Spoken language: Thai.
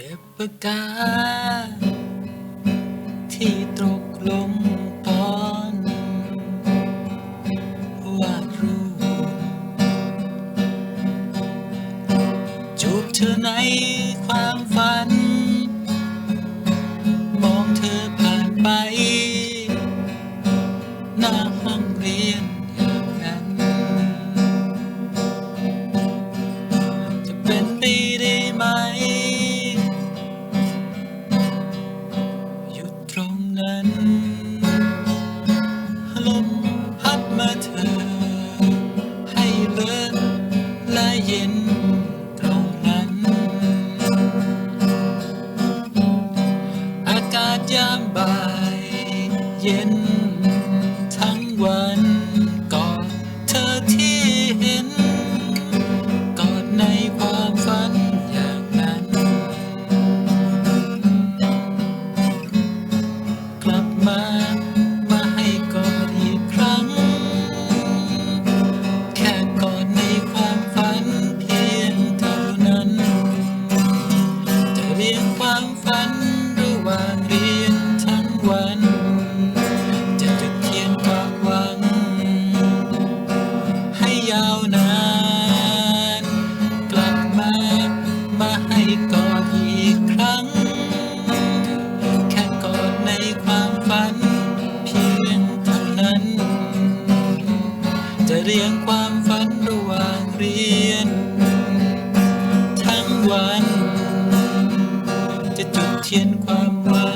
เก็บปากกา ที่ตกลงตอนวาดรูปจูบเธอในความฝัน มองเธอผ่านไป หน้าห้องเรียนอย่างนั้น จะเป็นไปได้ไหม เย็นตรงนั้น อากาศยามบ่ายเย็น เรียงความฝันระหว่างเรียน ทั้งวัน จะจุดเทียนความหวั